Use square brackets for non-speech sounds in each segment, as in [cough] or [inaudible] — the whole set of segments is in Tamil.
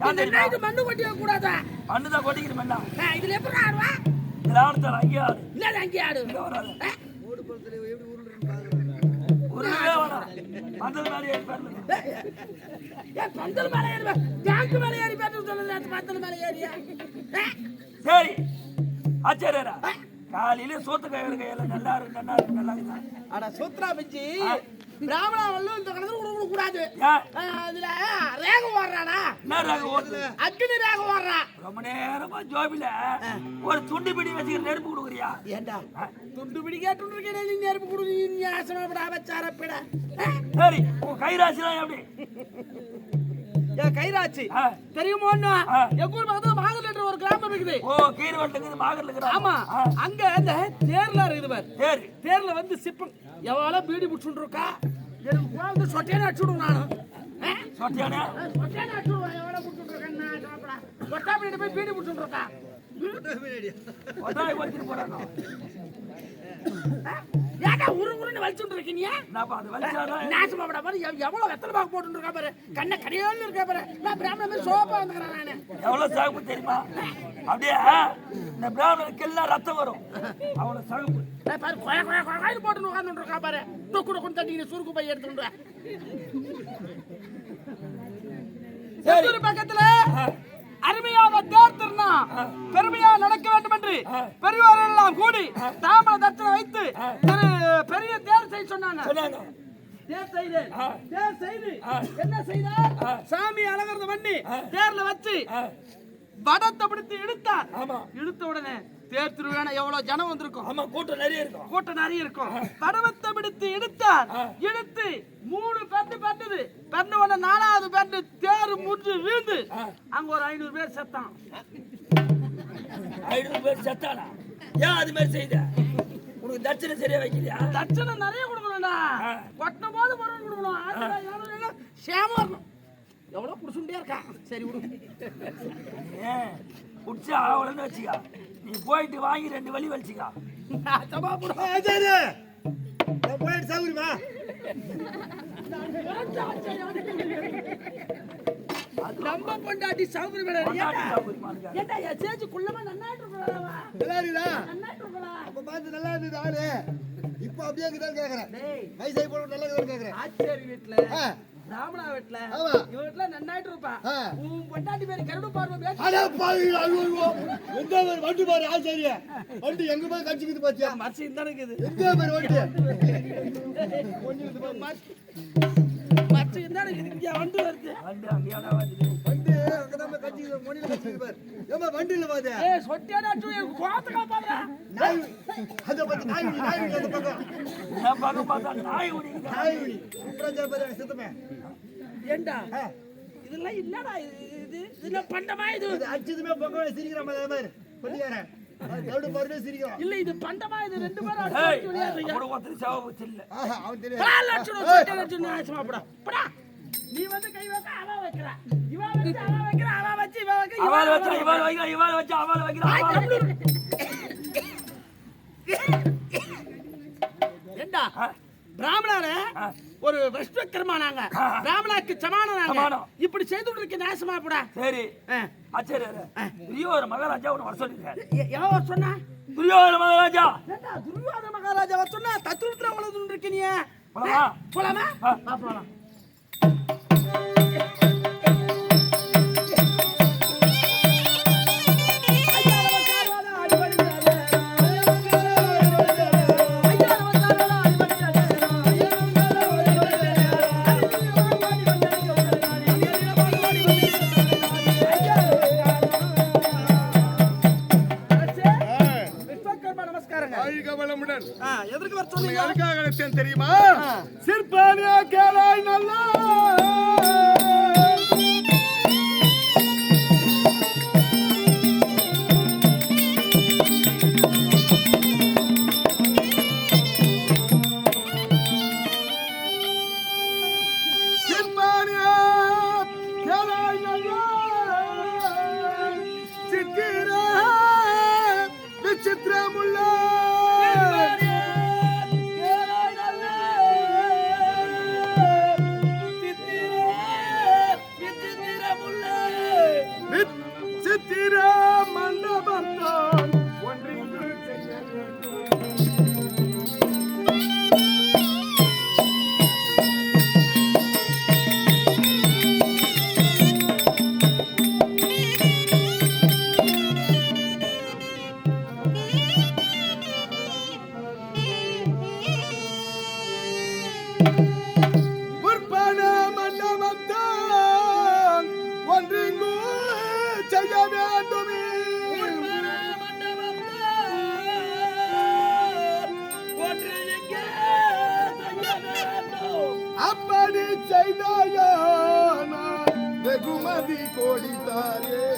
நைட்டு மண்ணு கொட்டி கூடாதா? மண்ணு தான் என்ன ஏய், இதுல எப்படி ஆடுவா கிராமத்தில் அங்கேயே ஆடு என்னது அங்கே ஆடு. இங்க வராது. உருளவே வேணாம். பந்தல் மேலே ஏறி பாருங்க ஏய், பந்தல் மேல ஏறி டேங்க் மேல ஏறி பேட்டு சொல்லுது பந்தல் மேல ஏறியா? சரி. ஆச்சாரியரா? காலையில சோத்து கையில் கையில நல்லா இருக்கு நல்லா இருக்கு நல்லா இருக்கு. அட சுத்ரா பிச்சி பிராமணா வல்லும் இந்த கணத்துல கொடுக்க கூடாது அதுல ரேகம் ஓடுறானா? அக்னி ரேகம் ஓடுறான் ரொம்ப நேரமா ஜோபில ஒரு துண்டி பிடி வச்சுக்கிற நெருப்பு கொடுக்குறியா? ஏண்டா? துண்டு பிடி கேட்டு இருக்கேன் நீ நெருப்பு குடு நீ ஆசனப்படா வச்சாரப்பட சரி உன் கைராசிலாம் எப்படி? ஆ. தெரியுமோ. எங்க ஊர் பக்கத்துல மாங்கல்ன்ற ஒரு கிராமம் இருக்குது. ஓ கீரை வட்டுக்குது மாகர்ல ஆமா. அங்க அந்த தேர்ல இருக்குது பாரு. தேர்ல வந்து சிப்பம். எவ்வளவு பீடி பிடிச்சுட்டு இருக்கா எனக்கு குழந்தை சொட்டையான அடிச்சுடும் நானும்? சொட்டியானே? சொட்டையான அடிச்சுடுவேன். எவ்வளவு பிடிச்சுட்டு இருக்கேன் நான் சாப்பிடா சொட்டா பீடி போய் பீடி பிடிச்சுட்டு இருக்கா ஒட்டாய் வச்சுட்டு போறாங்க ஏடா உரு உருன்னு வலிச்சுட்டு இருக்கீங்க நாசமா விட பாரு எவ்- எவ்வளவு வெத்தலை பாக்கு போட்டு இருக்கா பாரு. கண்ணை கடையோன்னு இருக்கா பாரு. நான் பிராமண மாதிரி சோப்பா வந்துக்கிறேன் நானு. எவ்வளவு சகப்பு தெரியுமா? அப்படியே? இந்த பிராமணனுக்கு எல்லாம் ரத்தம் வரும். அவ்வளவு சகப்பு பாரு கொய கொய கொயன்னு போட்டு உட்கார்ந்து இருக்கா பாரு. டொக்கு டொக்குன்னு தட்டி சுருக்கு பை எடுத்துட்டு சரி. பக்கத்துல அருமையாக தேர் திருநா பெருமையா நடக்க வேண்டும் என்று எல்லாம் கூடி தாமர தர்ச்சனை வைத்து பெரிய தேர் செய்ய சொன்னாங்க. என்ன செய்தார்? சாமி அலங்கரத பண்ணி தேர்ல வச்சு வடத்தை பிடித்து இழுத்தார் இழுத்த உடனே தேர் திருவிழா எவ்வளவு ஜனம் வந்திருக்கும்? ஆமா கூட்டம் நிறைய இருக்கும். கூட்டம் நிறைய இருக்கும். படவத்தை பிடித்து இழுத்தார் இழுத்து மூணு பெண்டு பெண்டது பெண்டு உடனே நாலாவது பெண்டு தேர் முறிஞ்சு வீழ்ந்து. அங்க ஒரு ஐநூறு பேர் செத்தான். ஐநூறு பேர் செத்தானா? ஏன் அது மாதிரி செய்த? உனக்கு தட்சணை சரியா வைக்கலையா? தட்சணை நிறைய கொடுக்கணும்டா. ஆ. கொட்டின போது பொருள் கொடுக்கணும். ஆயிரம், எவ்வளவு குடிச்சுட்டே இருக்கா? சரி விடு. ஏன் குடிச்சு ஆவலன்னு வச்சுக்கா. நீ போயிட்டு வாங்கி ரெண்டு வழி வலிச்சுக்கா. போயிட்டு சாகுறிமா நம்ம பொண்டாட்டி சௌகரியமானுங்க. ஏண்டா? என் சேச்சு குள்ளமா நன்னாயிட்டு இருக்கா நல்லா இருக்குதா? அப்ப பார்த்து நல்லா இருந்தது ஆளு. இப்ப அப்படியே கேக்குறேன். டேய். வயசாகி போட நல்லா கேக்குறேன். ஆச்சேரி வீட்ல. ஆ. ராமனா வீட்ல ஆமா. இவ வீட்ல நன்னாயிட்டு இருப்பா ஆ. உன் பொண்டாட்டி பேரு கருடு பார்வை பேச. அட பாவி ஐயோ எந்த பேர் வண்டி பாரு ஆச்சாரிய வண்டி எங்க போய் கடிச்சுக்குது பாத்தியா? மச்சி இந்த இருக்குது. எந்த பேர் வண்டி? மச்சி இந்த இருக்குது. இங்க வந்து வருது. வண்டி அங்கேயாடா வருது. வண்டியில கோத்தக்கா பாருடா நாய் அதை நாய் நாய் அந்த பக்கம் பக்கம் பார்த்தா நாய் நாய் சித்தமே. ஏண்டா? இதெல்லாம் என்னடா இது? இது இதெல்லாம் பண்டமா இது. இது அடிச்சதுமே பக்கம் சிரிக்கிற மாதிரி பண்ணிக்கிறேன் கவுடு பாருனே சிரிக்கிறான் இல்ல இது பண்டமா இது. ரெண்டு பேரும் ஏய் அடிச்சு விளையாடுறீங்க. கூட ஒருத்தர் இல்லை. ஆஹா அவன் போடா. போடா. நீ வந்து கை வைக்க அவ வைக்கிற. இவ வச்சு அவ வைக்கிற அவ வச்சு இவ வைக்க இவ அவள் வச்சு இவாள் வைக்கிறா இவாள் வச்சு அவள் வைக்கிறா அவள் ஏண்டா? பிராமணார ஒரு பிராமணாக்கு சமானனாங்க சமானம். இப்படி செய்துட்டு இருக்க நாசமா போடா சரி. ஆச்சரிய மகாராஜா உன்னை வர சொல்லிருக்காரு எவன் சொன்னா? துரியோதன மகாராஜா. துரியோதன மகாராஜா சொன்னா? தத்துவத்துல வளர்ந்து இருக்க நீ. போலாமா? போலாமா? ஆ. வா போலாம். செய்தாயான வெகுமதி கொடுத்தாரே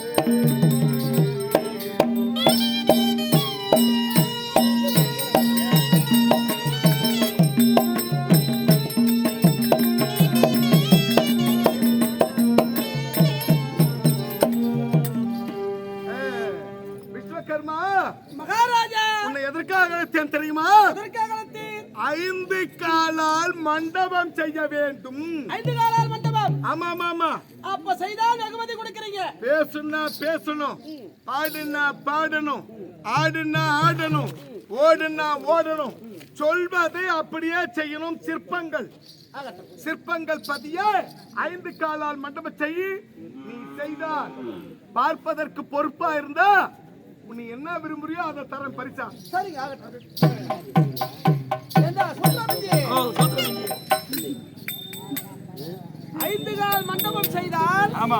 மண்டபம் செய்ய வேண்டும். ஐந்து காலால் மண்டபம். ஆமா ஆமா ஆமா அப்ப செய்தால் வெகுமதி கொடுக்கறீங்க. பேசுனா பேசணும். பாடுனா பாடணும். ஆடுனா ஆடணும். ஓடுனா ஓடணும். சொல்வதை அப்படியே செய்யணும் சிற்பங்கள். ஆகட்டும். சிற்பங்கள் பதிய ஐந்து காலால் மண்டபம் செய்யி நீ செய்தால் பார்ப்பதற்கு பொறுப்பா இருந்தா நீ என்ன விரும்புறியோ அதை தரேன் பரிசா. சரிங்க ஐந்து கால் மண்டபம் செய்தால் ஆமா.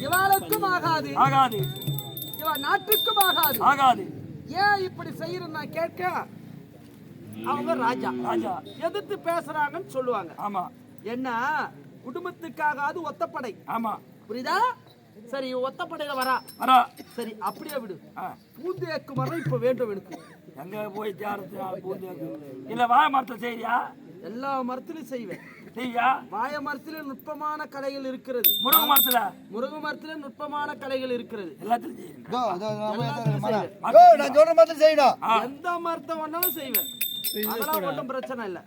இவாளுக்கும் ஆகாது. ஆகாது. இவ நாட்டுக்கும் ஆகாது. ஆகாது. ஏன் இப்படி செய்யறேன் நான் கேட்க அவங்க ராஜா. ராஜா. எதிர்த்து பேசுறாங்கன்னு சொல்லுவாங்க. ஆமா. என்ன? குடும்பத்துக்காகாது ஒத்தப்படை. ஆமா. புரியுதா? சரி ஒத்தப்படையில வரா. வரா. சரி அப்படியே விடு. பூந்தேக்கு மரம் இப்ப வேண்டும் எனக்கு. எங்க போய் இல்ல வாழை மரத்தை செய்றியா? எல்லா மரத்திலும் செய்வேன். செய்யா? வாய மரத்திலும் நுட்பமான கலைகள் இருக்கிறது. முருங்கை மரத்துல? முருங்க மரத்திலும் நுட்பமான கலைகள் இருக்கிறது. எல்லாத்தையும் செய்யுங்க எல்லாத்திலும் சொல்ற மாதிரி செய்யணும் எந்த மரத்தை வேணாலும் செய்வேன். அதெல்லாம் ஒன்றும் பிரச்சனை இல்ல.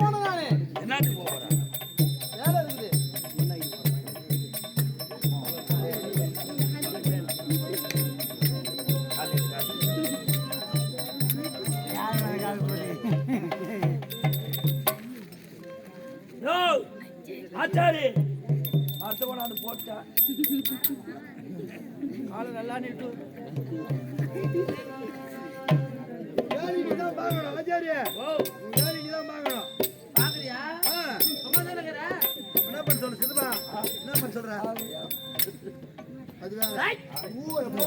போனேன் நானு என்னத்துக்கு போற? வேலை இருக்குது. யோ ஆச்சாரி. பார்த்து கொண்டாந்து போட்டா [laughs] ஆளு நல்லா நீட்டு அது வேற ஊ, எப்போ?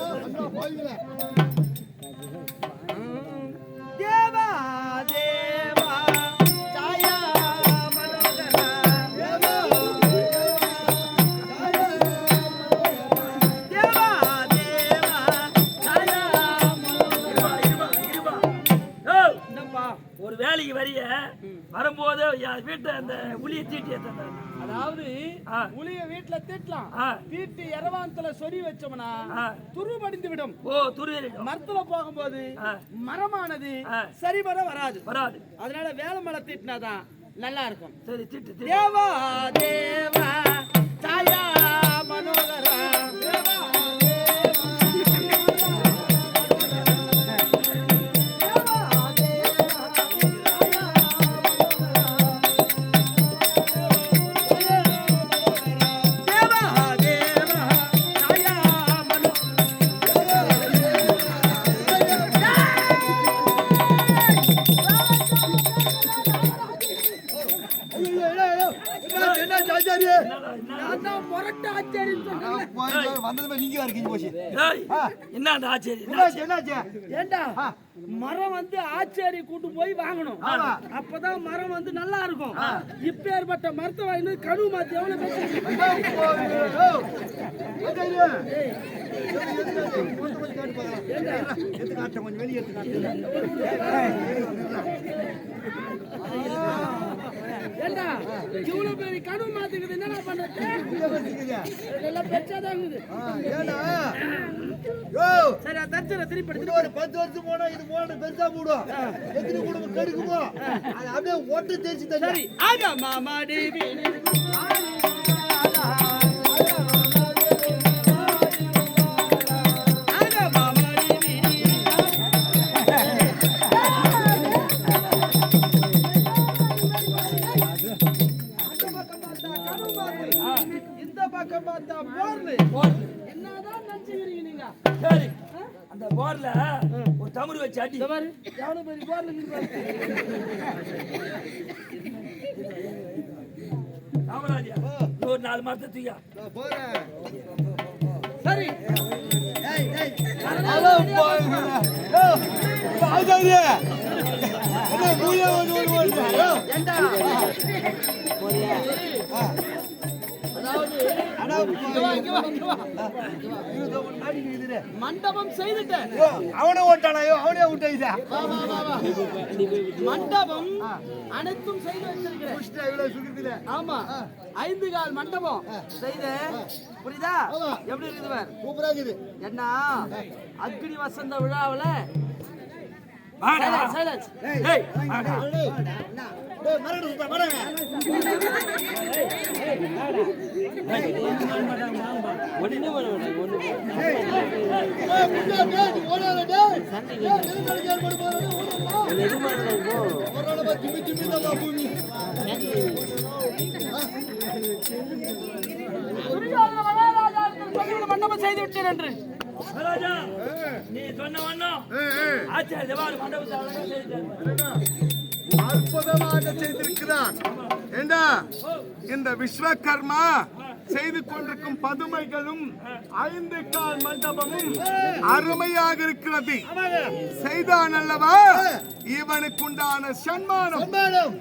அந்த உளியை தீட்டி ஏத்தாங்க அதாவது ஆ. புளிய வீட்டுல தீட்டலாம். தீட்டி இரவாந்தல சொறி வச்சோம்னா ஆ. துரு படிந்து விடும் ஓ துருவேறிடும் மரத்துல போகும்போது. மரமானது. சரிவர வராது வராது அதனால வேலை மலை தீட்டினாதான் நல்லா இருக்கும் சரி திட்டு தேவா தேவா சாயா என்ன அந்த ஆச்சரி ஏண்டா மரம் வந்து ஆச்சேரி கூட்டு போய் வாங்கணும். அப்பதான் மரம் வந்து நல்லா இருக்கும் இப்பேற்பட்ட மரத்தை வாங்கி கனவு மாத்தி எவ்வளவு கொஞ்சம் வெளியே. ஏண்டா? இவ்வளவு பெரிய கனவு மாத்துக்குது என்னடா பண்றது? இருக்குது ஆ, ஏன்னா யோ, சரி அது தச்சுற திருப்பி இன்னும் ஒரு பத்து வருஷம் போனா இது போன பெருசா போடும் எத்தனை குடும்பம் கெடுக்குமோ? அது அப்படியே ஓட்டு தேய்ச்சி தண்ணி சரி ஆகா மாமா டிவி ஒரு நாலு மாசத்தை தூயா சரி. ஏண்டா? மண்டபம் செய்துட்டேன். அவனே ஓட்டானாயோ அவனே. மண்டபம் அனைத்தும் செய்து வச்சிருக்கிறேன் ஆமா. ஐந்து கால் மண்டபம் செய்து. புரியுதா? எப்படி இருக்குது பார்? சூப்பரா இருக்குது. என்ன? அக்னி வசந்த விழாவுல. சைலன்ஸ் மண்டபம் செய்து விட்டேன் என்று நீ சொன்ன ஆச்சாரிய மண்டபத்தை. அற்புதமாக செய்திருக்கிறான் ஏண்டா? இந்த விஸ்வகர்மா செய்து கொண்டிருக்கும் பதுமைகளும் ஐந்து கால் மண்டபமும் அருமையாக இருக்கிறது. செய்தான் அல்லவா? இவனுக்குண்டான சன்மானம்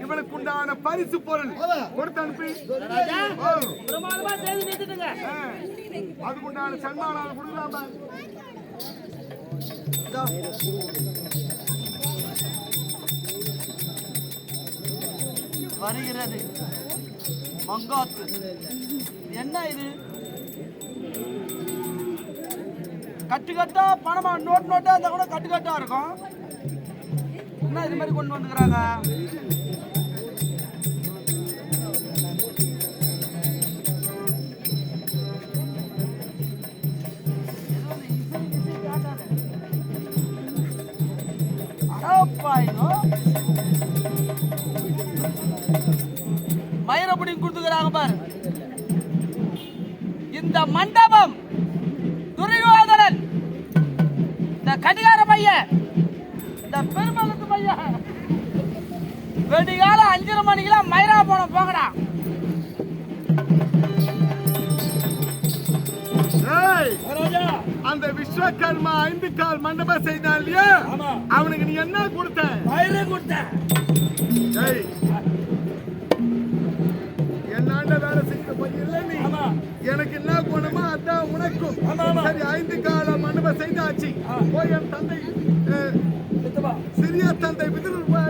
இவனுக்குண்டான பரிசு பொருள். கொடுத்து அனுப்பி. அதுக்குண்டான சன்மானம் கொடுக்கலாமா வருகிறது. மங்காத்து. என்ன இது? கட்டுக்கட்டா பணமா? நோட் நோட்டா இருந்தா கூட கட்டுக்கட்டா இருக்கும். என்ன இது மாதிரி கொண்டு வந்துக்கிறாங்க? அடப்பாயினோ மயிரப்படி பாரு இந்த மண்டபம் துரியோதனன் இந்த கடிகார பையன் இந்த பெருமளத்து பையன் வெடிகால அஞ்சரை மணிக்கெல்லாம் மயிரா போன மகாராஜா, அந்த விஸ்வகர்மா ஐந்து கால் மண்டபம் செய்தான் இல்லையா. அவனுக்கு நீ என்ன கொடுத்த? வயிறு கொடுத்தேன். என்னாண்ட வேலை செய்யற பையன் இல்ல நீ. எனக்கு என்ன போனமோ அதான் உனக்கும். சரி ஐந்து கால மண்டபம் செய்தாச்சு. போய் என் தந்தை சிறிய தந்தை விதிரூர் போய்